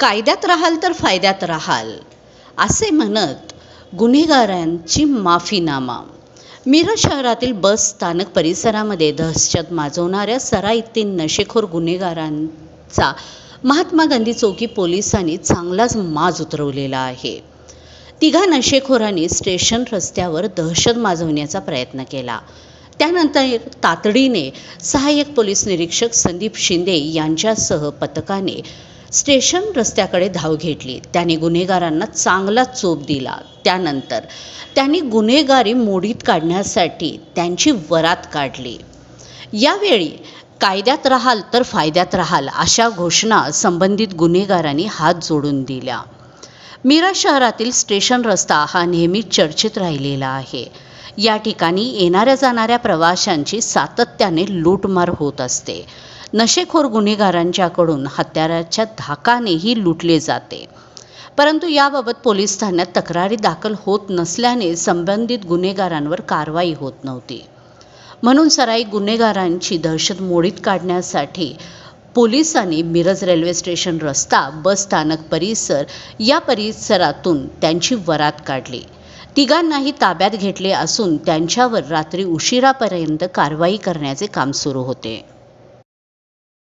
कायद्यात राहाल तर फायद्यात राहाल. असे म्हणत गुन्हेगारांची माफीनामा. मिरज शहरातील बस स्थानक परिसरामध्ये दहशत माजवणाऱ्या सराईतील नशेखोर गुन्हेगारांचा महात्मा गांधी चौकी पोलिसांनी चांगलाच माज उतरवलेला आहे. तिघा नशेखोरांनी स्टेशन रस्त्यावर दहशत माजवण्याचा प्रयत्न केला. त्यानंतर तातडीने सहाय्यक पोलीस निरीक्षक संदीप शिंदे यांच्यासह पथकाने स्टेशन रस्त्याकडे धाव घेतली. त्याने गुन्हेगारांना चांगला चोप दिला. त्यानंतर त्यांनी गुन्हेगारी मोडीत काढण्यासाठी त्यांची वरात काढली. यावेळी कायद्यात राहाल तर फायद्यात राहाल अशा घोषणा संबंधित गुन्हेगारांनी हात जोडून दिल्या. मिरज शहरातील स्टेशन रस्ता हा नेहमी चर्चेत राहिलेला आहे. या ठिकाणी येणाऱ्या जाणाऱ्या प्रवाशांची सातत्याने लूटमार होत असते. नशेखोर गुन्हेगारांच्याकडून हत्याराच्या धाकानेही लुटले जाते. परंतु याबाबत पोलीस ठाण्यात तक्रारी दाखल होत नसल्याने संबंधित गुन्हेगारांवर कारवाई होत नव्हती. म्हणून सराई गुन्हेगारांची दहशत मोडीत काढण्यासाठी पोलिसांनी मिरज रेल्वे स्टेशन रस्ता बस स्थानक परिसर या परिसरातून त्यांची वरात काढली. तिघांनाही ताब्यात घेतले असून त्यांच्यावर रात्री उशिरापर्यंत कारवाई करण्याचे काम सुरू होते.